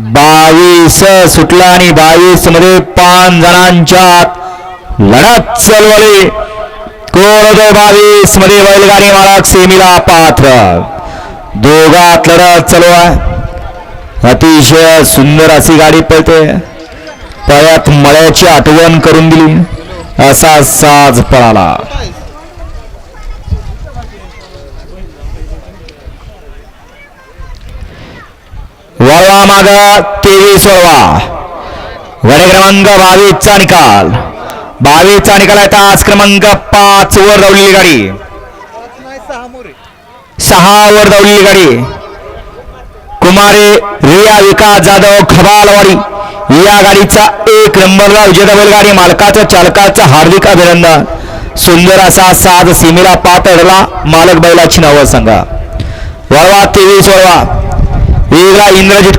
बावीस सुटला आणि बावीसमध्ये पाच जणांच्या लढत चलवली कोण तो बावीसमध्ये बैलगाडी मालक सेमीला पात्र. दोघात लढत चालू आहे. अतिशय सुंदर अशी गाडी पळते. पळ्यात मळ्याची आठवण करून दिली. असा साज पळाला. वळवा माग तेवीस वळवा वडे क्रमांक बावीसचा निकाल बावीसचा निकाल आहे आज क्रमांक पाच वर धावलेली गाडी. सहा वर धावलेली गाडी. कुमारी रिया विकास जाधव खबालवाडी. या गाडीचा एक नंबरला विजेता बैलगाडी मालकाचं चालकाचं हार्दिक अभिनंदन. सुंदर असा साज सीमेला पातळला मालक बैलाची नावं सांगा. वळवा तेवीस वळवा इंद्रजित